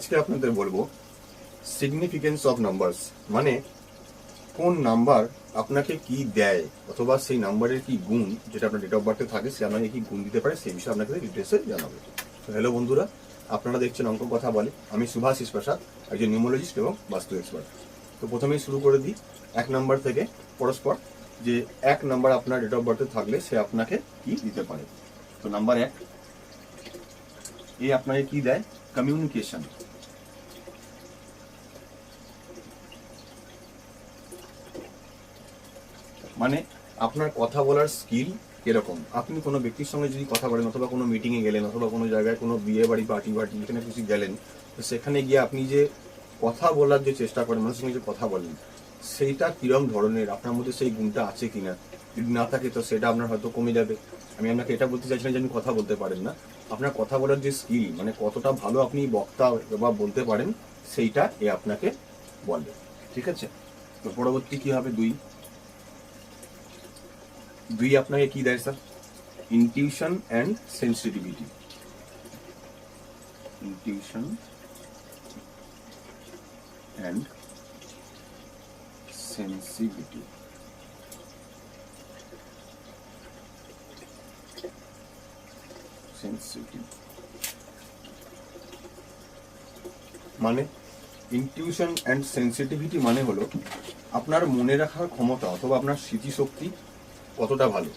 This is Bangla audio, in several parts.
আজকে আপনাদের বলব সিগনিফিকেন্স অফ নাম্বারস মানে কোন নাম্বার আপনাকে কি দেয়, অথবা সেই নাম্বারের কি গুণ, যেটা আপনার ডেট অফ বার্থে থাকে, সে আপনাকে কি গুণ দিতে পারে, সেই বিষয়ে আপনাকে ডিটেলসে জানাব। তো হ্যালো বন্ধুরা, আপনারা দেখছেন অঙ্ক কথা বলে। আমি সুভাষিস প্রসাদ, একজন নিউমোলজিস্ট এবং বাস্তু এক্সপার্ট তো প্রথমেই শুরু করে দিই, এক নাম্বার থেকে পরস্পর, যে এক নাম্বার আপনার ডেট অফ বার্থে থাকলে সে আপনাকে কি দিতে পারে? তো নাম্বার এক, এ আপনাকে কি দেয়? কমিউনিকেশন মানে আপনার কথা বলার স্কিল এরকম আপনি কোনো ব্যক্তির সঙ্গে যদি কথা বলেন অথবা কোনো মিটিংয়ে গেলেন অথবা কোনো জায়গায় কোনো বিয়ে বাড়ি পার্টি বাড়ি, যেখানে কিছু গেলেন, তো সেখানে গিয়ে আপনি যে কথা বলার যে চেষ্টা করেন, মানুষের সঙ্গে যে কথা বলেন, সেইটা কিরম ধরনের? আপনার মধ্যে সেই গুণটা আছে কিনা? যদি না থাকে, তো সেটা আপনার হয়তো কমে যাবে। আমি আপনাকে এটা বলতে চাইছিলাম যে আপনি কথা বলতে পারেন না। আপনার কথা বলার যে স্কিল মানে কতটা ভালো আপনি বক্তা বা বলতে পারেন, সেইটা এ আপনাকে বলবে। ঠিক আছে? তো পরবর্তী কী হবে? দুই। দুই আপনাকে কি দেয় sir intuition and sensitivity intuition and sensitive মানে ইনটিউশন অ্যান্ড সেন্সিটিভিটি মানে হলো আপনার মনে রাখার ক্ষমতা অথবা আপনার স্মৃতিশক্তি কতটা ভালো?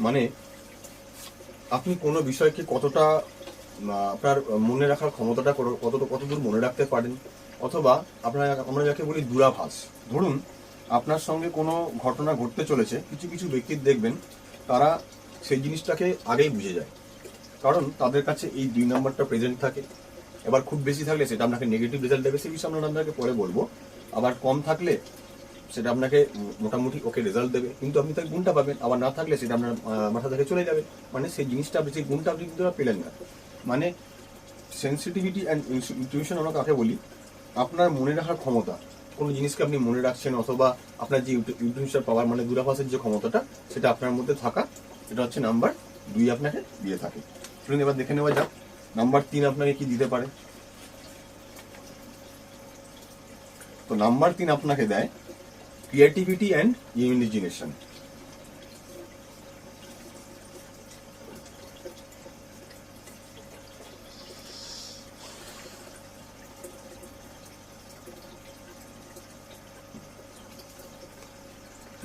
মানে আপনি কোনো বিষয়কে কতটা আপনার মনে রাখার ক্ষমতাটা কত- কতটা, কতদূর মনে রাখতে পারেন? অথবা আপনার, আমরা যাকে বলি দূরাভাস। ধরুন, আপনার সঙ্গে কোনো ঘটনা ঘটতে চলেছে, কিছু কিছু ব্যক্তির দেখবেন, তারা সেই জিনিসটাকে আগেই বুঝে যায়। কারণ তাদের কাছে এই দুই নাম্বারটা প্রেজেন্ট থাকে। এবার খুব বেশি থাকলে সেটা আপনাকে নেগেটিভ রেজাল্ট দেবে, সেই বিষয়ে আমরা আপনাকে পরে বলব। আবার কম থাকলে সেটা আপনাকে মোটামুটি ওকে রেজাল্ট দেবে। কিন্তু আপনি তার গুণটা পাবেন। আবার না থাকলে সেটা আপনার মাথা থেকে চলে যাবে। মানে সেই জিনিসটা আপনি, সেই গুণটা আপনি কিন্তু পেলেন না। মানে সেন্সিটিভিটি অ্যান্ড ইনটিউশন আমরা কাকে বলি? আপনার মনে রাখার ক্ষমতা। কোনো জিনিসকে আপনি মনে রাখছেন অথবা আপনার যে ইউটিউবটা পাওয়ার মানে দূরাভাসের যে ক্ষমতাটা, সেটা আপনার মধ্যে থাকা, এটা হচ্ছে নাম্বার দুই আপনাকে দিয়ে থাকে। চলুন এবার দেখে নেওয়া যাক নাম্বার তিন আপনাকে কি দিতে পারে। তো নাম্বার তিন আপনাকে দেয় ক্রিয়েটিভিটি অ্যান্ড ইমিজিনেশন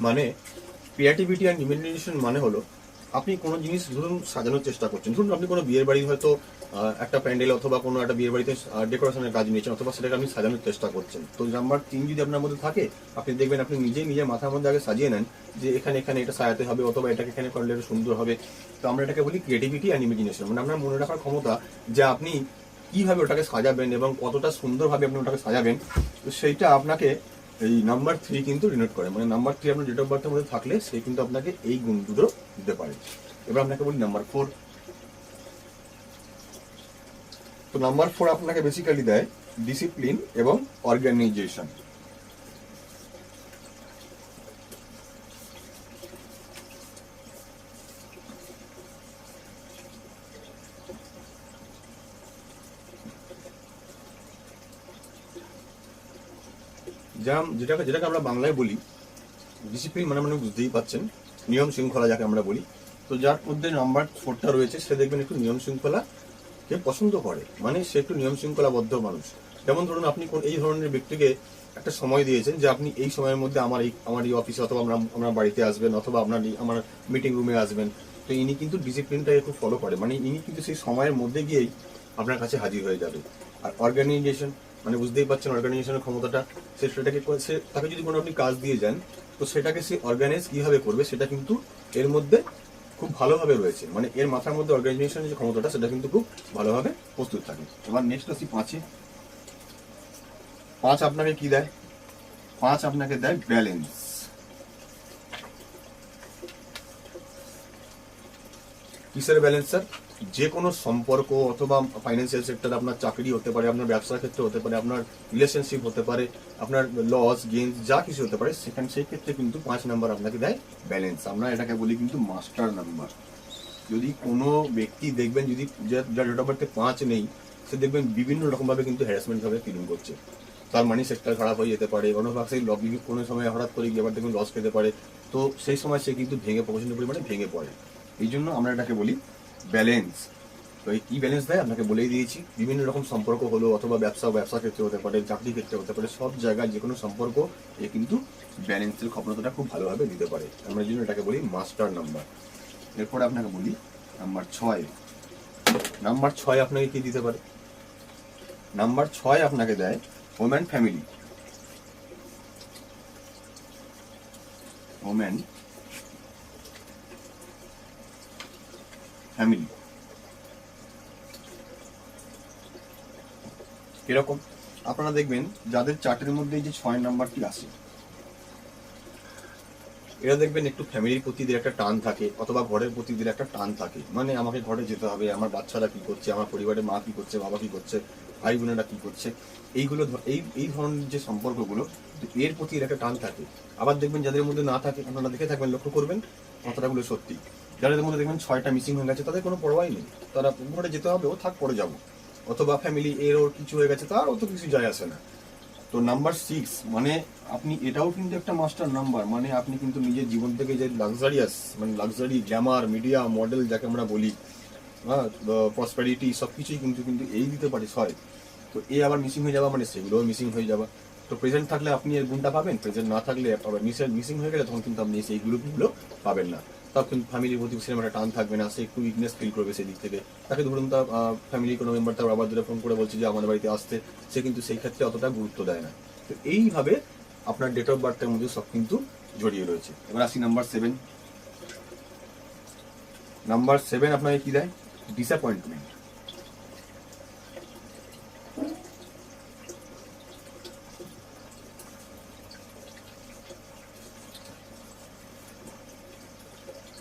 মানে ক্রিয়েটিভিটি অ্যান্ড ইমাজিনেশন মানে হলো, আপনি কোনো জিনিস ধরুন সাজানোর চেষ্টা করছেন। ধরুন আপনি কোনো বিয়ের বাড়ি হয়তো একটা প্যান্ডেল অথবা কোনো একটা বিয়ের বাড়িতে ডেকোরেশনের কাজ নিয়েছেন অথবা সেটাকে আপনি সাজানোর চেষ্টা করছেন। তো নাম্বার তিন যদি আপনার মধ্যে থাকে, আপনি দেখবেন আপনি নিজেই নিজের মাথার মধ্যে আগে সাজিয়ে নেন যে এখানে এখানে এটা সাজাতে হবে অথবা এটাকে এখানে করলে এটা সুন্দর হবে। তো আমরা এটাকে বলি ক্রিয়েটিভিটি অ্যান্ড ইমাজিনেশন মানে আপনার মনে রাখার ক্ষমতা যে আপনি কীভাবে ওটাকে সাজাবেন এবং কতটা সুন্দরভাবে আপনি ওটাকে সাজাবেন, তো সেইটা আপনাকে এই নাম্বার থ্রি কিন্তু রিনোট করে। মানে নাম্বার থ্রি আপনার ডেট অফ বার্থের মধ্যে থাকলে সে কিন্তু আপনাকে এই গুণ দুটো দিতে পারে। এবার আপনাকে বলি নাম্বার ফোর তো নাম্বার ফোর আপনাকে বেসিক্যালি দেয় ডিসিপ্লিন এবং অর্গানাইজেশন যা যেটাকে যেটাকে আমরা বাংলায় বলি ডিসিপ্লিন মানে মানে বুঝতেই পাচ্ছেন, নিয়ম শৃঙ্খলা যাকে আমরা বলি। তো যার মধ্যে নাম্বার ফোরটা রয়েছে, সে দেখবেন একটু নিয়ম শৃঙ্খলা কে পছন্দ করে? মানে সে একটু নিয়ম শৃঙ্খলাবদ্ধ মানুষ। যেমন ধরুন আপনি কোন এই ধরনের ব্যক্তিকে একটা সময় দিয়েছেন যে আপনি এই সময়ের মধ্যে আমার এই আমার এই অফিসে অথবা আমরা আমরা বাড়িতে আসবেন অথবা আপনার আমার মিটিং রুমে আসবেন। তো ইনি কিন্তু ডিসিপ্লিনটাকে খুব ফলো করে। মানে ইনি কিন্তু সেই সময়ের মধ্যে গিয়েই আপনার কাছে হাজির হয়ে যাবে। আর অর্গানাইজেশন মানে বুঝতেই পারছেন অর্গানাইজেশনের ক্ষমতাটা। সে সেটাকে সে তাকে যদি কোনো আপনি কাজ দিয়ে যান, তো সেটাকে সে অর্গানাইজ কীভাবে করবে সেটা কিন্তু এর মধ্যে খুব ভালোভাবে রয়েছে। মানে এর মাথার মধ্যে অর্গানাইজেশনের যে ক্ষমতাটা, সেটা কিন্তু খুব ভালোভাবে প্রস্তুত থাকে। এবার নেক্সট আসি পাঁচে। পাঁচ আপনাকে কি দেয়? পাঁচ আপনাকে দেয় ব্যালেন্স কিসের ব্যালেন্স স্যার যে কোনো সম্পর্ক অথবা ফাইন্যান্সিয়াল সেক্টর আপনার চাকরি হতে পারে, আপনার ব্যবসার ক্ষেত্রে হতে পারে, আপনার রিলেশনশিপ হতে পারে, আপনার লস গেইনস যা কিছু হতে পারে, সেখানে সেই ক্ষেত্রে কিন্তু পাঁচ নাম্বার আপনাকে দেয় ব্যালেন্স আমরা এটাকে বলি কিন্তু মাস্টার নাম্বার যদি কোনো ব্যক্তি দেখবেন, যদি যার ডেট অফ বার্থে পাঁচ নেই, সে দেখবেন বিভিন্ন রকমভাবে কিন্তু হ্যারাসমেন্ট ভাবে ফিলিং করছে। তার মানি সেক্টর খারাপ হয়ে যেতে পারে অন্যভাগ সেই লবি কোনো সময় হঠাৎ করে গিয়ে আবার দেখবেন লস খেতে পারে, তো সেই সময় সে কিন্তু ভেঙে প্রচণ্ড পরিমাণে ভেঙে পড়ে। এই জন্য আমরা এটাকে বলি ব্যালেন্স তো এই কী ব্যালেন্স দেয়? আপনাকে বলেই দিয়েছি। বিভিন্ন রকম সম্পর্ক হলো, অথবা ব্যবসা ব্যবসা ক্ষেত্রে হতে পারে, চাকরি ক্ষেত্রে হতে পারে, সব জায়গায় যে কোনো সম্পর্ক, এ কিন্তু ব্যালেন্সের ক্ষমতাটা খুব ভালোভাবে দিতে পারে। আমরা জন্য এটাকে বলি মাস্টার নাম্বার এরপরে আপনাকে বলি নাম্বার ছয়। নাম্বার ছয় আপনাকে কি দিতে পারে? নাম্বার ছয় আপনাকে দেয় ওম্যান ফ্যামিলি ওম্যান ফ্যামিলি এরকম? আপনারা দেখবেন যাদের চার্টের মধ্যে যে ছয় নাম্বারটি আসে এরা দেখবেন একটু ফ্যামিলির প্রতি একটা টান থাকে অথবা ঘরের প্রতি একটা টান থাকে। মানে আমাকে ঘরে যেতে হবে আমার বাচ্চারা কি করছে আমার পরিবারের মা কি করছে বাবা কি করছে ভাই বোনেরা কি করছে এইগুলো এই এই ধরনের যে সম্পর্কগুলো এর প্রতি একটা টান থাকে। আবার দেখবেন যাদের মধ্যে না থাকে আপনারা দেখে থাকবেন লক্ষ্য করবেন কথাটাগুলো সত্যি। যাদের মধ্যে দেখবেন ছয়টা মিসিং হয়ে গেছে, তাদের কোনো পরোয়াই নেই। তারা ঘরে যেতে হবে, ও থাক পরে যাব। অথবা ফ্যামিলি এর ওর কিছু হয়ে গেছে, তার অত কিছু যায় আসে না। তো নাম্বার সিক্স মানে আপনি এটাও কিন্তু একটা মাস্টার নাম্বার মানে আপনি কিন্তু নিজের জীবন থেকে যে লাক্সারিয়াস মানে লাক্সারি গ্ল্যামার মিডিয়া মডেল যাকে আমরা বলি হ্যাঁ প্রসপারিটি সব কিছুই কিন্তু কিন্তু এই দিতে পারে ছয় তো এ আবার মিসিং হয়ে যাওয়া মানে সেগুলোও মিসিং হয়ে যাওয়া। তো প্রেজেন্ট থাকলে আপনি এর গুণটা পাবেন প্রেজেন্ট না থাকলে মিসিং হয়ে গেলে তখন কিন্তু আপনি সেই গ্রুপগুলো পাবেন না। তাও কিন্তু ফ্যামিলির প্রতি সিনেমাটা টান থাকবে না, সে একটু উইকনেস ফিল করবে সেই দিক থেকে। তাকে ধরুন তার ফ্যামিলি কোনো মেম্বার তার আবার ধরে ফোন করে বলছে যে, আমাদের বাড়িতে আসতে। সে কিন্তু সেই ক্ষেত্রে অতটা গুরুত্ব দেয় না। তো এইভাবে আপনার ডেট অফ বার্থের মধ্যে সব কিন্তু জড়িয়ে রয়েছে। এবার আসি নাম্বার সেভেন নাম্বার সেভেন আপনাকে কি দেয়? ডিসঅ্যাপয়েন্টমেন্ট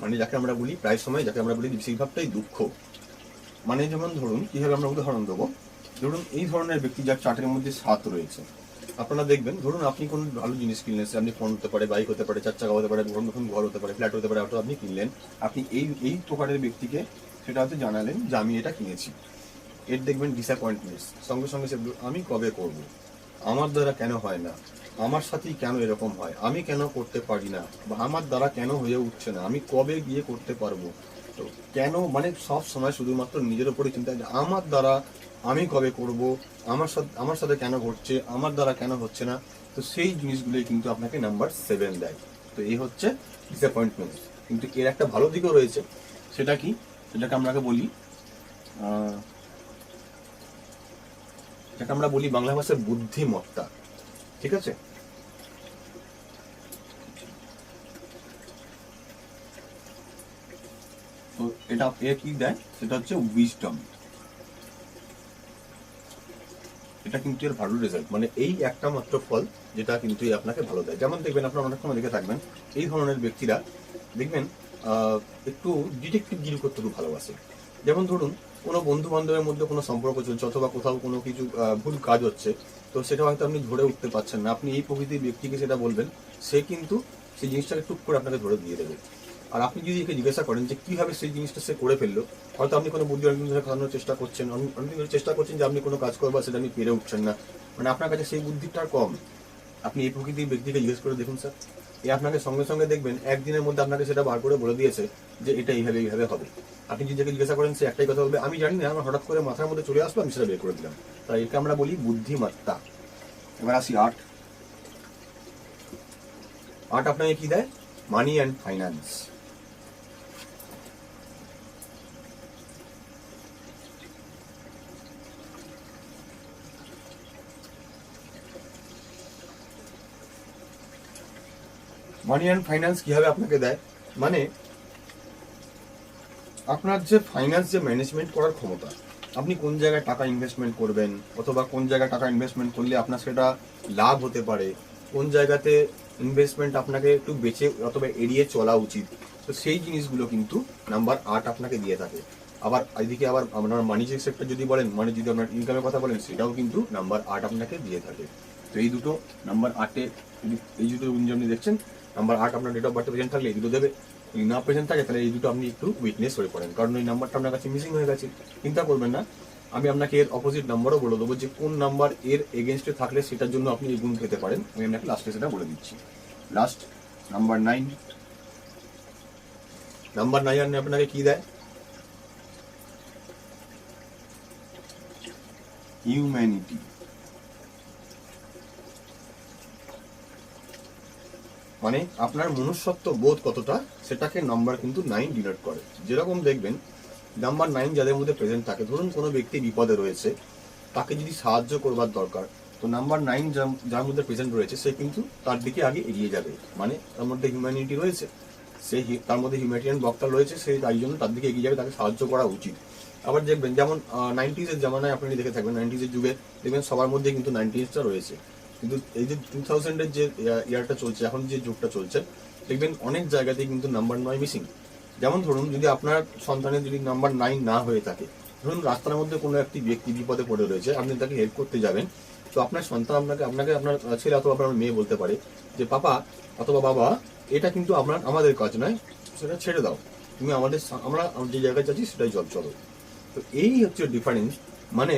মানে যাকে আমরা বলি, প্রায় সময় যাকে আমরা বলি বেশিরভাগটাই দুঃখ। মানে যেমন ধরুন কীভাবে আমরা উদাহরণ দেবো? ধরুন এই ধরনের ব্যক্তি যার চার্টের মধ্যে সাত রয়েছে। আপনারা দেখবেন, ধরুন আপনি কোনো ভালো জিনিস কিনলেন আপনি ফোন হতে পারে বাইক হতে পারে, চার চাকা হতে পারে, ধরুন নতুন ঘর হতে পারে ফ্ল্যাট হতে পারে অটো আপনি কিনলেন, আপনি এই এই প্রকারের ব্যক্তিকে সেটা হয়তো জানালেন যে আমি এটা কিনেছি। এর দেখবেন ডিসঅ্যাপয়েন্টমেন্টস সঙ্গে সঙ্গে সে আমি কবে করব? আমার দ্বারা কেন হয় না? আমার সাথেই কেন এরকম হয়? আমি কেন করতে পারি না? বা আমার দ্বারা কেন হয়ে উঠছে না? আমি কবে গিয়ে করতে পারব? তো কেন? মানে সব সময় শুধুমাত্র নিজের উপরে চিন্তা আমার দ্বারা আমি কবে করব? আমার সাথে আমার সাথে কেন ঘটছে? আমার দ্বারা কেন হচ্ছে না? তো সেই জিনিসগুলোই কিন্তু আপনাকে নাম্বার সেভেন দেয়। তো এই হচ্ছে ডিসঅ্যাপয়েন্টমেন্ট কিন্তু এর একটা ভালো দিকও রয়েছে। সেটা কি? সেটাকে আমরাকে বলি যেটা আমরা বলি বাংলা ভাষায় বুদ্ধিমত্তা। ঠিক আছে। এটা কি দেয়? সেটা হচ্ছে উইজডম এটা কিন্তু এর ভালো রেজাল্ট মানে এই একটা মাত্র ফল যেটা কিন্তু আপনাকে ভালো দেয়। যেমন দেখবেন, আপনারা অনেক সময় দেখে থাকবেন, এই ধরনের ব্যক্তিরা দেখবেন একটু ডিটেকটিভ গিরি করতে খুব ভালোবাসে। যেমন ধরুন কোনো বন্ধু বান্ধবের মধ্যে কোনো সম্পর্ক চলছে অথবা কোথাও কোনো কিছু ভুল কাজ হচ্ছে, তো সেটা হয়তো আপনি ধরে উঠতে পারছেন না। আপনি এই প্রকৃতির ব্যক্তিকে সেটা বলবেন, সে কিন্তু সেই জিনিসটাকে টুক করে আপনাকে ধরে দিয়ে দেবে। আর আপনি যদি একে জিজ্ঞাসা করেন যে কীভাবে সেই জিনিসটা সে করে ফেলল, হয়তো আপনি কোনো বুদ্ধি অনেকদিন ধরে খাওয়ানোর চেষ্টা করছেন অনেক- অনেকদিন ধরে চেষ্টা করছেন যে আপনি কোনো কাজ করবা সেটা আপনি পেরে উঠছেন না। মানে আপনার কাছে সেই বুদ্ধিটা কম। আপনি এই প্রকৃতির ব্যক্তিকে জিজ্ঞেস করে দেখুন, স্যার। এ আপনাকে সঙ্গে সঙ্গে দেখবেন, একদিনের মধ্যে আপনাকে সেটা বার করে বলে দিয়েছে যে এটা এইভাবে এইভাবে হবে। আপনি যদি জিজ্ঞাসা করেন, সে একটাই কথা বলবে, আমি জানি না, আমার হঠাৎ করে মাথার মধ্যে চলে আসলো, আমি সেটা বের করে দিলাম। তাই একে আমরা বলি বুদ্ধিমত্তা। এবার আসি আর্ট। আর্ট আপনাকে কি দেয়? Money and finance money and finance কীভাবে আপনাকে দেয়? মানে আপনার যে ফাইন্যান্স যে ম্যানেজমেন্ট করার ক্ষমতা, আপনি কোন জায়গায় টাকা ইনভেস্টমেন্ট করবেন, অথবা কোন জায়গায় টাকা ইনভেস্টমেন্ট করলে আপনার সেটা লাভ হতে পারে, কোন জায়গাতে ইনভেস্টমেন্ট আপনাকে একটু বেঁচে অথবা এড়িয়ে চলা উচিত, তো সেই জিনিসগুলো কিন্তু নাম্বার আট আপনাকে দিয়ে থাকে। আবার এদিকে আবার আপনার মানি যে সেক্টর যদি বলেন মানে যদি আপনার ইনকামের কথা বলেন, সেটাও কিন্তু নাম্বার আট আপনাকে দিয়ে থাকে। তো এই দুটো নাম্বার আটে এই দুটো আপনি দেখছেন নাম্বার আট আপনার ডেট অফ বার্থে প্রেজেন্ট থাকলে এই দুটো দেবে। যদি না প্রেজেন্ট থাকে, তাহলে এই দুটো আপনি একটু উইকনেস হয়ে পড়েন। কারণ ওই নাম্বারটা আপনার কাছে মিসিং হয়ে গেছে। চিন্তা করবেন না। আমি আপনাকে এর অপোজিট নাম্বারও বলে দেবো যে কোন নাম্বার এর এগেনস্টে থাকলে সেটার জন্য আপনি এই গুণ পেতে পারেন। আমি আপনাকে লাস্টে সেটা বলে দিচ্ছি। Last number nine number nine আপনাকে কি দেয়? হিউম্যানিটি মানে আপনার মনুষ্যত্ব বোধ কতটা, সেটাকে নাম্বার কিন্তু নাইন ডিনোট করে। যেরকম দেখবেন নাম্বার নাইন যাদের মধ্যে প্রেজেন্ট থাকে, ধরুন কোনো ব্যক্তি বিপদে রয়েছে, তাকে যদি সাহায্য করবার দরকার, তো নাম্বার নাইন যার মধ্যে প্রেজেন্ট রয়েছে, সে কিন্তু তার দিকে আগে এগিয়ে যাবে। মানে তার মধ্যে হিউম্যানিটি রয়েছে, সে তার মধ্যে হিউম্যানিটিয়ান বক্তা রয়েছে, সে তাই জন্য তার দিকে এগিয়ে যাবে, তাকে সাহায্য করা উচিত। আবার দেখবেন, যেমন নাইনটিজের জামানায় আপনি দেখে থাকবেন নাইনটিজের যুগে দেখবেন সবার মধ্যে কিন্তু নাইনটিজটা রয়েছে। কিন্তু এই যে টু থাউজেন্ডের যে ইয়ারটা চলছে, এখন যে যুগটা চলছে, দেখবেন অনেক জায়গাতেই কিন্তু নাম্বার নয় মিসিং যেমন ধরুন, যদি আপনার সন্তানের যদি নাম্বার নাইন না হয়ে থাকে, ধরুন রাস্তার মধ্যে কোনো একটি ব্যক্তি বিপদে পড়ে রয়েছে, আপনি তাকে হেল্প করতে যাবেন, তো আপনার সন্তান আপনাকে আপনাকে আপনার ছেলে অথবা আপনার মেয়ে বলতে পারে যে, পাপা অথবা বাবা, এটা কিন্তু আপনার, আমাদের কাজ নয়, সেটা ছেড়ে দাও। তুমি আমাদের আমরা যে জায়গায় যাচ্ছি, সেটাই জল চলো। তো এই হচ্ছে ডিফারেন্স মানে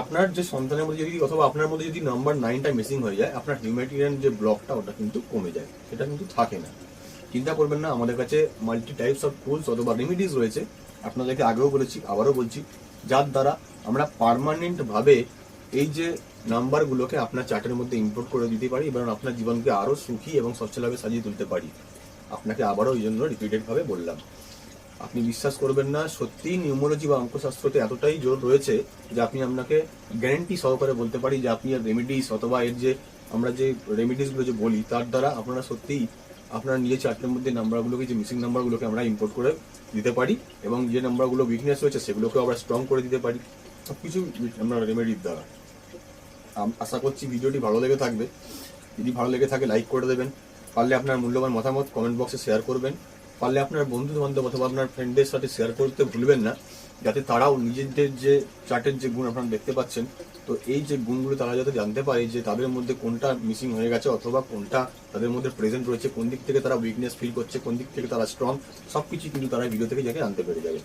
আপনার যে সন্তানের মধ্যে যদি অথবা আপনার মধ্যে যদি নাম্বার নাইনটা মিসিং হয়ে যায়, আপনার হিউম্যানিটেরিয়ান যে ব্লকটা ওটা কিন্তু কমে যায়। সেটা কিন্তু থাকে না। চিন্তা করবেন না, আমাদের কাছে মাল্টি টাইপস অফ টুলস অথবা রেমিডিস রয়েছে। আপনাদেরকে আগেও বলেছি, আবারও বলছি, যার দ্বারা আমরা পার্মানেন্ট ভাবে এই যে নাম্বারগুলোকে আপনার চার্টের মধ্যে ইম্পোর্ট করে দিতে পারি, এবং আপনার জীবনকে আরও সুখী এবং সচ্ছলভাবে সাজিয়ে তুলতে পারি। আপনাকে আবারও এই জন্য রিপিটেড ভাবে বললাম। আপনি বিশ্বাস করবেন না, সত্যি নিউমোলজি বা অঙ্কশাস্ত্রতে এতটাই জোর রয়েছে যে আপনি আপনাকে গ্যারেন্টি সহকারে বলতে পারি যে আপনি এর রেমিডিস অথবা এর যে আমরা যে রেমিডিসগুলো যে বলি, তার দ্বারা আপনারা সত্যিই আপনার নিজের চার্টের মধ্যে নাম্বারগুলোকে যে মিসিং নাম্বারগুলোকে আমরা ইম্পোর্ট করে দিতে পারি এবং যে নাম্বারগুলো উইকনেস রয়েছে সেগুলোকেও আমরা স্ট্রং করে দিতে পারি। সবকিছু আমরা রেমেডির দ্বারা। আশা করছি ভিডিওটি ভালো লেগে থাকবে। যদি ভালো লেগে থাকে লাইক করে দেবেন। পারলে আপনার মূল্যবান মতামত কমেন্ট বক্সে শেয়ার করবেন। পারলে আপনার বন্ধু বান্ধব অথবা আপনার ফ্রেন্ডদের সাথে শেয়ার করতে ভুলবেন না, যাতে তারাও নিজেদের যে চার্টের যে গুণ আপনারা দেখতে পাচ্ছেন, তো এই যে গুণগুলো তারা যাতে জানতে পারে যে তাদের মধ্যে কোনটা মিসিং হয়ে গেছে অথবা কোনটা তাদের মধ্যে প্রেজেন্ট রয়েছে, কোন দিক থেকে তারা উইকনেস ফিল করছে, কোন দিক থেকে তারা স্ট্রং সব কিছু কিন্তু তারা ভিডিও থেকে যাকে জানতে পেরে যাবে।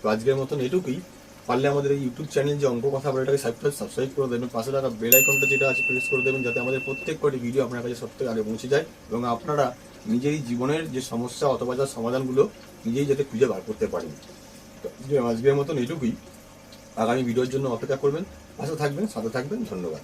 তো আজকের মতন এটুকুই। পারলে আমাদের এই ইউটিউব চ্যানেল যে অঙ্ক কথা বলে এটাকে সাবস্ক্রাইব করে দেবেন। পাশে থাকা বেল আইকনটা যেটা আছে প্রেস করে দেবেন যাতে আমাদের প্রত্যেক কটি ভিডিও আপনার কাছে সবথেকে আগে পৌঁছে যায় এবং আপনারা নিজেরই জীবনের যে সমস্যা অথবা যার সমাধানগুলো নিজেই যাতে খুঁজে বার করতে পারেন। আজকের মতন এটুকুই। আগামী ভিডিওর জন্য অপেক্ষা করবেন। পাশে থাকবেন, সাথে থাকবেন। ধন্যবাদ।